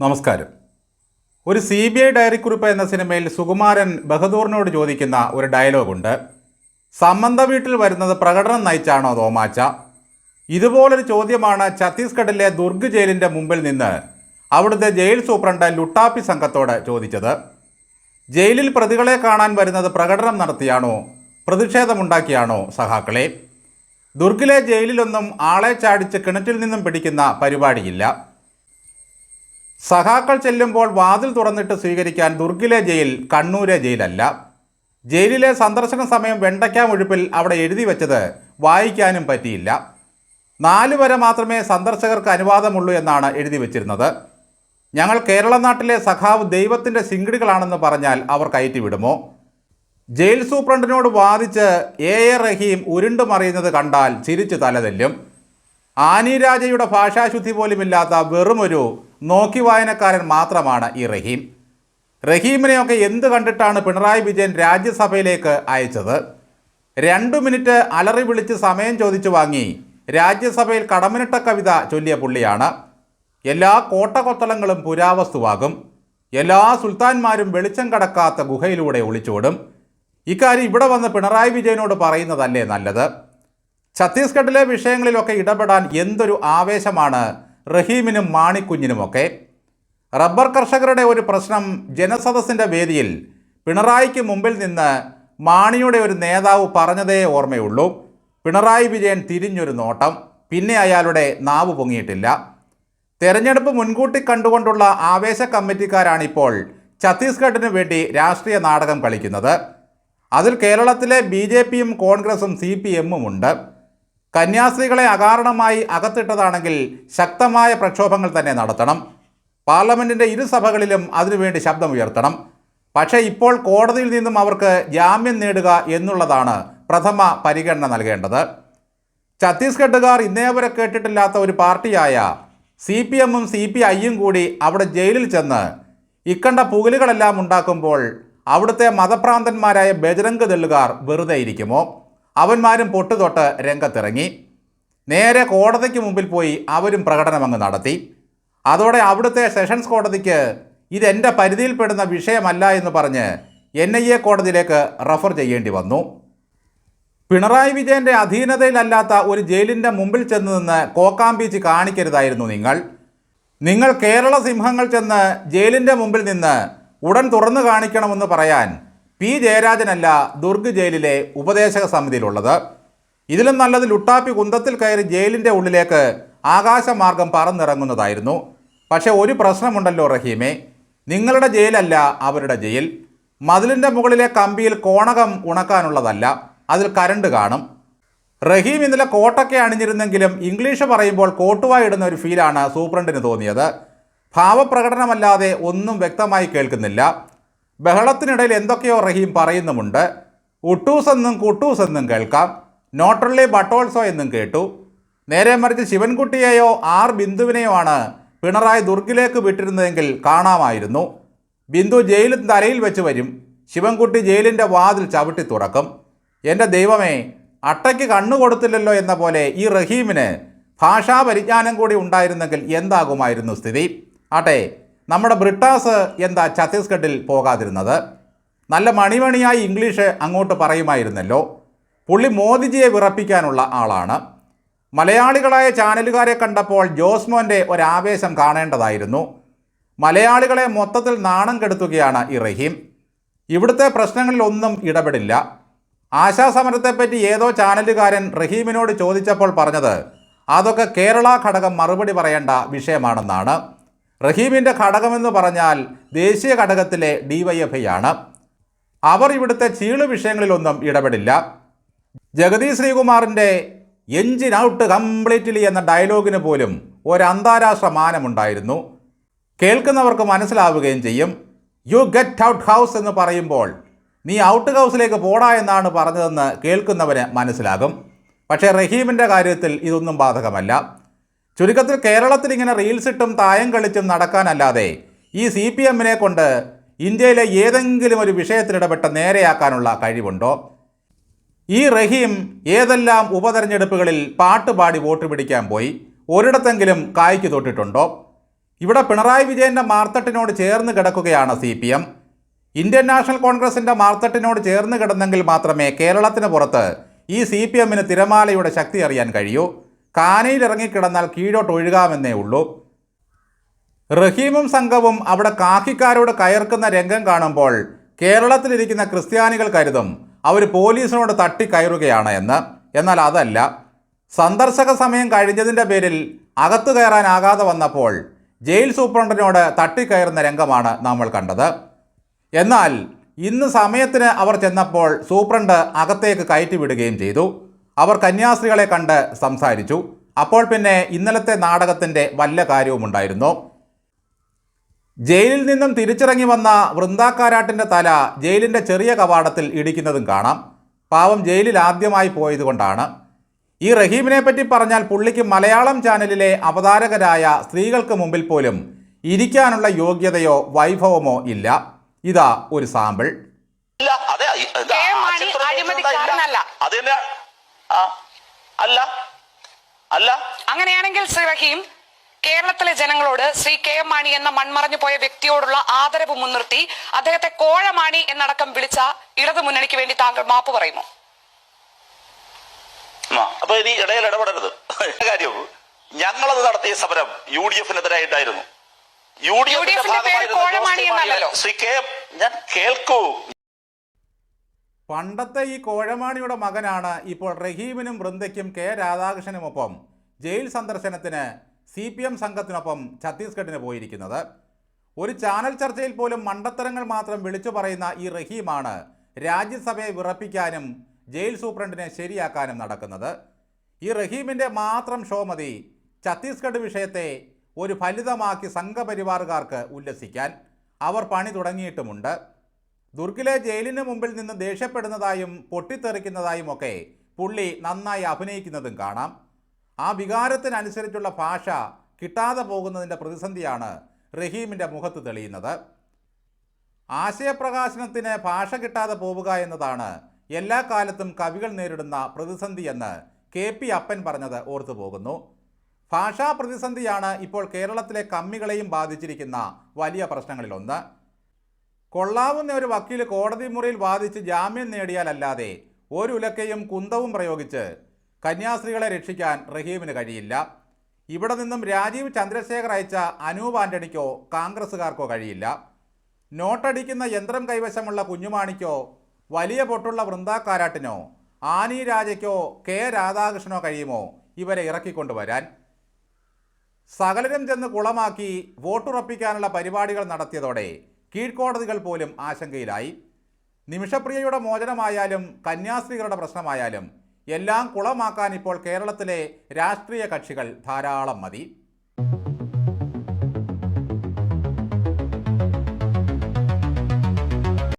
നമസ്കാരം. ഒരു C B I ഡയറിക്കുറിപ്പ് എന്ന സിനിമയിൽ സുകുമാരൻ ബഹദൂറിനോട് ചോദിക്കുന്ന ഒരു ഡയലോഗുണ്ട്. സമ്മന്ത വീട്ടിൽ വരുന്നത് പ്രകടനം നയിച്ചാണോ തോമാച്ച ഇതുപോലൊരു ചോദ്യമാണ് ഛത്തീസ്ഗഡിലെ ദുർഗ് ജയിലിന്റെ മുമ്പിൽ നിന്ന് അവിടുത്തെ ജയിൽ സൂപ്രണ്ട് ലുട്ടാപ്പി സംഘത്തോട് ചോദിച്ചത്. ജയിലിൽ പ്രതികളെ കാണാൻ വരുന്നത് പ്രകടനം നടത്തിയാണോ? പ്രതിഷേധമുണ്ടാക്കിയാണോ സഹാക്കളെ? ദുർഗിലെ ജയിലിലൊന്നും ആളെ ചാടിച്ച് കിണറ്റിൽ നിന്നും പിടിക്കുന്ന പരിപാടിയില്ല. സഖാക്കൾ ചെല്ലുമ്പോൾ വാതിൽ തുറന്നിട്ട് സ്വീകരിക്കാൻ ദുർഗിലെ ജയിൽ കണ്ണൂരെ ജയിലല്ല. ജയിലിലെ സന്ദർശന സമയം വെണ്ടയ്ക്ക മുഴുപ്പിൽ അവിടെ എഴുതി വെച്ചത് വായിക്കാനും പറ്റിയില്ല. നാല് വരെ മാത്രമേ സന്ദർശകർക്ക് അനുവാദമുള്ളൂ എന്നാണ് എഴുതി വച്ചിരുന്നത്. ഞങ്ങൾ കേരള നാട്ടിലെ സഖാവ് ദൈവത്തിന്റെ സിംഗിടികളാണെന്ന് പറഞ്ഞാൽ അവർ കയറ്റിവിടുമോ ജയിൽ സൂപ്രണ്ടിനോട് വാദിച്ച് എ എ റഹീം ഉരുണ്ടു മറിയുന്നത് കണ്ടാൽ ചിരിച്ചു തലതെല്ലും. ആനി രാജയുടെ ഭാഷാശുദ്ധി പോലുമില്ലാത്ത വെറുമൊരു നോക്കി വായനക്കാരൻ മാത്രമാണ് ഈ റഹീം. റഹീമിനെയൊക്കെ എന്ത് കണ്ടിട്ടാണ് പിണറായി വിജയൻ രാജ്യസഭയിലേക്ക് അയച്ചത്? രണ്ടു മിനിറ്റ് അലറി വിളിച്ച് സമയം ചോദിച്ചു വാങ്ങി. രാജ്യസഭയിൽ കടമിനിട്ട കവിത ചൊല്ലിയ പുള്ളിയാണ്. എല്ലാ കോട്ടകൊത്തളങ്ങളും പുരാവസ്തുവാകും. എല്ലാ സുൽത്താൻമാരും വെളിച്ചം കടക്കാത്ത ഗുഹയിലൂടെ ഒളിച്ചോടും. ഇക്കാര്യം ഇവിടെ വന്ന് പിണറായി വിജയനോട് പറയുന്നതല്ലേ നല്ലത്? ഛത്തീസ്ഗഡിലെ വിഷയങ്ങളിലൊക്കെ ഇടപെടാൻ എന്തൊരു ആവേശമാണ് റഹീമിനും മാണിക്കുഞ്ഞിനുമൊക്കെ റബ്ബർ കർഷകരുടെ ഒരു പ്രശ്നം ജനസദസ്സിന്റെ വേദിയിൽ പിണറായിക്ക് മുമ്പിൽ നിന്ന് മാണിയുടെ ഒരു നേതാവ് പറഞ്ഞതേ ഓർമ്മയുള്ളൂ. പിണറായി വിജയൻ തിരിഞ്ഞൊരു നോട്ടം പിന്നെ അയാളുടെ നാവ് പൊങ്ങിയിട്ടില്ല. തെരഞ്ഞെടുപ്പ് മുൻകൂട്ടി കണ്ടുകൊണ്ടുള്ള ആവേശ കമ്മിറ്റിക്കാരാണിപ്പോൾ ഛത്തീസ്ഗഡിന് വേണ്ടി രാഷ്ട്രീയ നാടകം കളിക്കുന്നത്. അതിൽ കേരളത്തിലെ ബി കോൺഗ്രസും സി പി എമ്മും ഉണ്ട് കന്യാസ്ത്രീകളെ അകാരണമായി അകത്തിട്ടതാണെങ്കിൽ ശക്തമായ പ്രക്ഷോഭങ്ങൾ തന്നെ നടത്തണം. പാർലമെന്റിന്റെ ഇരുസഭകളിലും അതിനുവേണ്ടി ശബ്ദമുയർത്തണം. പക്ഷേ ഇപ്പോൾ കോടതിയിൽ നിന്നും അവർക്ക് ജാമ്യം നേടുക എന്നുള്ളതാണ് പ്രഥമ പരിഗണന നൽകേണ്ടത്. ഛത്തീസ്ഗഡുകാർ ഇന്നേ വരെ കേട്ടിട്ടില്ലാത്ത ഒരു പാർട്ടിയായ സി പി എമ്മും സി പി ഐയും കൂടി അവിടെ ജയിലിൽ ചെന്ന് ഇക്കണ്ട പുകലുകളെല്ലാം ഉണ്ടാക്കുമ്പോൾ അവിടുത്തെ മതഭ്രാന്തന്മാരായ ബജരംഗ് ദള്ളുകാർ വെറുതെ ഇരിക്കുമോ അവന്മാരും പൊട്ടുതൊട്ട് രംഗത്തിറങ്ങി. നേരെ കോടതിക്ക് മുമ്പിൽ പോയി അവരും പ്രകടനം അങ്ങ് നടത്തി. അതോടെ അവിടുത്തെ സെഷൻസ് കോടതിക്ക് ഇതെന്റെ പരിധിയിൽപ്പെടുന്ന വിഷയമല്ല എന്ന് പറഞ്ഞ് എൻ ഐ എ കോടതിയിലേക്ക് റഫർ ചെയ്യേണ്ടി വന്നു. പിണറായി വിജയന്റെ അധീനതയിലല്ലാത്ത ഒരു ജയിലിന്റെ മുമ്പിൽ ചെന്ന് നിന്ന് കോക്കാം ബീച്ച് കാണിക്കരുതായിരുന്നു നിങ്ങൾ. നിങ്ങൾ കേരള സിംഹങ്ങൾ ചെന്ന് ജയിലിന്റെ മുമ്പിൽ നിന്ന് ഉടൻ തുറന്നു കാണിക്കണമെന്ന് പറയാൻ പി. ജയരാജനല്ല ദുർഗ് ജയിലിലെ ഉപദേശക സമിതിയിലുള്ളത്. ഇതിലും നല്ലത് ലുട്ടാപ്പി കുന്തത്തിൽ കയറി ജയിലിന്റെ ഉള്ളിലേക്ക് ആകാശമാർഗം പറന്നിറങ്ങുന്നതായിരുന്നു. പക്ഷേ ഒരു പ്രശ്നമുണ്ടല്ലോ റഹീമേ. നിങ്ങളുടെ ജയിലല്ല അവരുടെ ജയിൽ. മതിലിന്റെ മുകളിലെ കമ്പിയിൽ കോണകം ഉണക്കാനുള്ളതല്ല അതിൽ കരണ്ട് കാണും. റഹീം ഇന്നലെ കോട്ടൊക്കെ അണിഞ്ഞിരുന്നെങ്കിലും ഇംഗ്ലീഷ് പറയുമ്പോൾ കോട്ടുവായി ഇടുന്ന ഒരു ഫീലാണ് സൂപ്രണ്ടിന് തോന്നിയത്. ഭാവപ്രകടനമല്ലാതെ ഒന്നും വ്യക്തമായി കേൾക്കുന്നില്ല. ബഹളത്തിനിടയിൽ എന്തൊക്കെയോ റഹീം പറയുന്നുമുണ്ട്. ഉട്ടൂസ് എന്നും കുട്ടൂസ് എന്നും കേൾക്കാം. നോട്ടള്ളി ബട്ടോൾസോ എന്നും കേട്ടു. നേരെ മറിച്ച് ശിവൻകുട്ടിയെയോ ആർ ബിന്ദുവിനെയോ ആണ് പിണറായി ദുർഗിലേക്ക് വിട്ടിരുന്നതെങ്കിൽ കാണാമായിരുന്നു. ബിന്ദു ജയിലിൽ തലയിൽ വെച്ച് വരും. ശിവൻകുട്ടി ജയിലിന്റെ വാതിൽ ചവിട്ടി തുറക്കും. എന്റെ ദൈവമേ അട്ടയ്ക്ക് കണ്ണു കൊടുത്തില്ലല്ലോ എന്ന പോലെ ഈ റഹീമിന് ഭാഷാപരിജ്ഞാനം കൂടി ഉണ്ടായിരുന്നെങ്കിൽ എന്താകുമായിരുന്നു സ്ഥിതി? ആട്ടെ നമ്മുടെ ബ്രിട്ടാസ് എന്താ ഛത്തീസ്ഗഡിൽ പോകാതിരുന്നത്? നല്ല മണിമണിയായി ഇംഗ്ലീഷ് അങ്ങോട്ട് പറയുമായിരുന്നല്ലോ. പുള്ളി മോദിജിയെ വിറപ്പിക്കാനുള്ള ആളാണ്. മലയാളികളായ ചാനലുകാരെ കണ്ടപ്പോൾ ജോസ്മോന്റെ ഒരാവേശം കാണേണ്ടതായിരുന്നു. മലയാളികളെ മൊത്തത്തിൽ നാണം കെടുത്തുകയാണ് ഈ ഇവിടുത്തെ പ്രശ്നങ്ങളിലൊന്നും ഇടപെടില്ല. ആശാസമരത്തെപ്പറ്റി ഏതോ ചാനലുകാരൻ റഹീമിനോട് ചോദിച്ചപ്പോൾ പറഞ്ഞത് അതൊക്കെ കേരള ഘടകം മറുപടി പറയേണ്ട വിഷയമാണെന്നാണ്. റഹീമിന്റെ ഘടകമെന്ന് പറഞ്ഞാൽ ദേശീയ ഘടകത്തിലെ ആണ്. അവർ ഇവിടുത്തെ ചീൾ വിഷയങ്ങളിലൊന്നും ഇടപെടില്ല. ജഗതി ശ്രീകുമാറിന്റെ എഞ്ചിൻ ഔട്ട് കംപ്ലീറ്റ്ലി എന്ന ഡയലോഗിന് പോലും ഒരു അന്താരാഷ്ട്ര മാനമുണ്ടായിരുന്നു. കേൾക്കുന്നവർക്ക് മനസ്സിലാവുകയും ചെയ്യും. യു ഗെറ്റ് ഔട്ട് ഹൗസ് എന്ന് പറയുമ്പോൾ നീ ഔട്ട് ഹൗസിലേക്ക് പോടാ എന്നാണ് പറഞ്ഞതെന്ന് കേൾക്കുന്നവന് മനസ്സിലാകും. പക്ഷേ റഹീമിന്റെ കാര്യത്തിൽ ഇതൊന്നും ബാധകമല്ല. ചുരുക്കത്തിൽ കേരളത്തിൽ ഇങ്ങനെ റീൽസ് ഇട്ടും തായം കളിച്ചും നടക്കാനല്ലാതെ ഈ സി പി എമ്മിനെ കൊണ്ട് ഇന്ത്യയിലെ ഏതെങ്കിലും ഒരു വിഷയത്തിലിടപെട്ട് നേരെയാക്കാനുള്ള കഴിവുണ്ടോ? ഈ റഹീം ഏതെല്ലാം ഉപതെരഞ്ഞെടുപ്പുകളിൽ പാട്ടുപാടി വോട്ട് പിടിക്കാൻ പോയി? ഒരിടത്തെങ്കിലും കായ്ക്ക് തൊട്ടിട്ടുണ്ടോ? ഇവിടെ പിണറായി വിജയന്റെ മാർത്തട്ടിനോട് ചേർന്ന് കിടക്കുകയാണ് C P M Indian national കോൺഗ്രസിന്റെ മാർത്തട്ടിനോട് ചേർന്ന് കിടന്നെങ്കിൽ മാത്രമേ കേരളത്തിന് പുറത്ത് ഈ സി പി എമ്മിന് തിരമാലയുടെ ശക്തി അറിയാൻ കഴിയൂ. കാനയിൽ ഇറങ്ങിക്കിടന്നാൽ കീഴോട്ട് ഒഴുകാമെന്നേ ഉള്ളൂ. റഹീമും സംഘവും അവിടെ കാക്കിക്കാരോട് കയർക്കുന്ന രംഗം കാണുമ്പോൾ കേരളത്തിലിരിക്കുന്ന ക്രിസ്ത്യാനികൾ കരുതും അവർ പോലീസിനോട് തട്ടിക്കയറുകയാണ് എന്ന്. എന്നാൽ അതല്ല. സന്ദർശക സമയം കഴിഞ്ഞതിന്റെ പേരിൽ അകത്തു കയറാനാകാതെ വന്നപ്പോൾ ജയിൽ സൂപ്രണ്ടിനോട് തട്ടിക്കയറുന്ന രംഗമാണ് നമ്മൾ കണ്ടത്. എന്നാൽ ഇന്ന് സമയത്തിന് അവർ ചെന്നപ്പോൾ സൂപ്രണ്ട് അകത്തേക്ക് കയറ്റി വിടുകയും ചെയ്തു. അവർ കന്യാസ്ത്രീകളെ കണ്ട് സംസാരിച്ചു. അപ്പോൾ പിന്നെ ഇന്നലത്തെ നാടകത്തിന്റെ വല്ല കാര്യവുമുണ്ടായിരുന്നു ജയിലിൽ നിന്നും തിരിച്ചിറങ്ങി വന്ന വൃന്ദാക്കാരാട്ടിന്റെ തല ജയിലിന്റെ ചെറിയ കവാടത്തിൽ ഇടിക്കുന്നതും കാണാം. പാവം ജയിലിൽ ആദ്യമായി പോയതുകൊണ്ടാണ് ഈ റഹീമിനെ പറ്റി പറഞ്ഞാൽ പുള്ളിക്ക് മലയാളം ചാനലിലെ അവതാരകരായ സ്ത്രീകൾക്ക് മുമ്പിൽ പോലും ഇരിക്കാനുള്ള യോഗ്യതയോ വൈഭവമോ ഇല്ല. ഇതാ ഒരു സാമ്പിൾ. അതെ. ആ അല്ല അല്ല. അങ്ങനെയാണെങ്കിൽ ശ്രീ റഹീം കേരളത്തിലെ ജനങ്ങളോട് ശ്രീ കെ എം മാണി എന്ന മൺമറഞ്ഞു പോയ വ്യക്തിയോടുള്ള ആദരവ് മുൻനിർത്തി അദ്ദേഹത്തെ കോഴമാണി എന്നടക്കം വിളിച്ച ഇടതു മുന്നണിക്ക് വേണ്ടി താങ്കൾ മാപ്പ് പറയുമോ? അപ്പൊ ഇനി ഇടയിൽ ഇടപെടരുത്. കാര്യം ഞങ്ങളത് നടത്തിയ സമരം യു ഡി എഫിനെതിരായിട്ടായിരുന്നു യു ഡി എഫിന്റെ ഭാഗമായിരുന്നു. ശ്രീ കെ ഞാൻ കേൾക്കൂ. പണ്ടത്തെ ഈ കോഴമാണിയുടെ മകനാണ് ഇപ്പോൾ റഹീമിനും വൃന്ദയ്ക്കും കെ രാധാകൃഷ്ണനുമൊപ്പം ജയിൽ സന്ദർശനത്തിന് സി പി എം സംഘത്തിനൊപ്പം ഛത്തീസ്ഗഡിന് പോയിരിക്കുന്നത്. ഒരു ചാനൽ ചർച്ചയിൽ പോലും മണ്ടത്തരങ്ങൾ മാത്രം വിളിച്ചു പറയുന്ന ഈ റഹീമാണ് രാജ്യസഭയെ വിറപ്പിക്കാനും ജയിൽ സൂപ്രണ്ടിനെ ശരിയാക്കാനും നടക്കുന്നത്. ഈ റഹീമിന്റെ മാത്രം ഷോമതി ഛത്തീസ്ഗഡ് വിഷയത്തെ ഒരു ഫലിതമാക്കി സംഘപരിവാറുകാർക്ക് ഉല്ലസിക്കാൻ അവർ പണി തുടങ്ങിയിട്ടുമുണ്ട്. ദുർഗിലെ ജയിലിന് മുമ്പിൽ നിന്ന് ദേഷ്യപ്പെടുന്നതായും പൊട്ടിത്തെറിക്കുന്നതായും ഒക്കെ പുള്ളി നന്നായി അഭിനയിക്കുന്നതും കാണാം. ആ വികാരത്തിനനുസരിച്ചുള്ള ഭാഷ കിട്ടാതെ പോകുന്നതിന്റെ പ്രതിസന്ധിയാണ് റഹീമിന്റെ മുഖത്ത് തെളിയുന്നത്. ആശയപ്രകാശനത്തിന് ഭാഷ കിട്ടാതെ പോവുക എന്നതാണ് എല്ലാ കാലത്തും കവികൾ നേരിടുന്ന പ്രതിസന്ധി എന്ന് കെ പി അപ്പൻ പറഞ്ഞത് ഓർത്തു പോകുന്നു. ഭാഷാ പ്രതിസന്ധിയാണ് ഇപ്പോൾ കേരളത്തിലെ കമ്മികളെയും ബാധിച്ചിരിക്കുന്ന വലിയ പ്രശ്നങ്ങളിലൊന്ന്. കൊള്ളാവുന്ന ഒരു വക്കീൽ കോടതി മുറിയിൽ വാദിച്ച് ജാമ്യം നേടിയാലല്ലാതെ ഒരു ഉലക്കയും കുന്തവും പ്രയോഗിച്ച് കന്യാസ്ത്രീകളെ രക്ഷിക്കാൻ റഹീമിന് കഴിയില്ല. ഇവിടെ നിന്നും രാജീവ് ചന്ദ്രശേഖർ അയച്ച അനൂപ് ആന്റണിക്കോ കോൺഗ്രസ്സുകാർക്കോ കഴിയില്ല. നോട്ടടിക്കുന്ന യന്ത്രം കൈവശമുള്ള കുഞ്ഞുമാണിക്കോ വലിയ പൊട്ടുള്ള വൃന്ദാക്കാരാട്ടിനോ ആനി രാജയ്ക്കോ കെ രാധാകൃഷ്ണനോ കഴിയുമോ ഇവരെ ഇറക്കിക്കൊണ്ടുവരാൻ. സകലരും ചെന്ന് കുളമാക്കി വോട്ടുറപ്പിക്കാനുള്ള പരിപാടികൾ നടത്തിയതോടെ കീഴ്ക്കോടതികൾ പോലും ആശങ്കയിലായി. നിമിഷപ്രിയയുടെ മോചനമായാലും കന്യാസ്ത്രീകളുടെ പ്രശ്നമായാലും എല്ലാം കുളമാക്കാൻ ഇപ്പോൾ കേരളത്തിലെ രാഷ്ട്രീയ കക്ഷികൾ ധാരാളം മതി.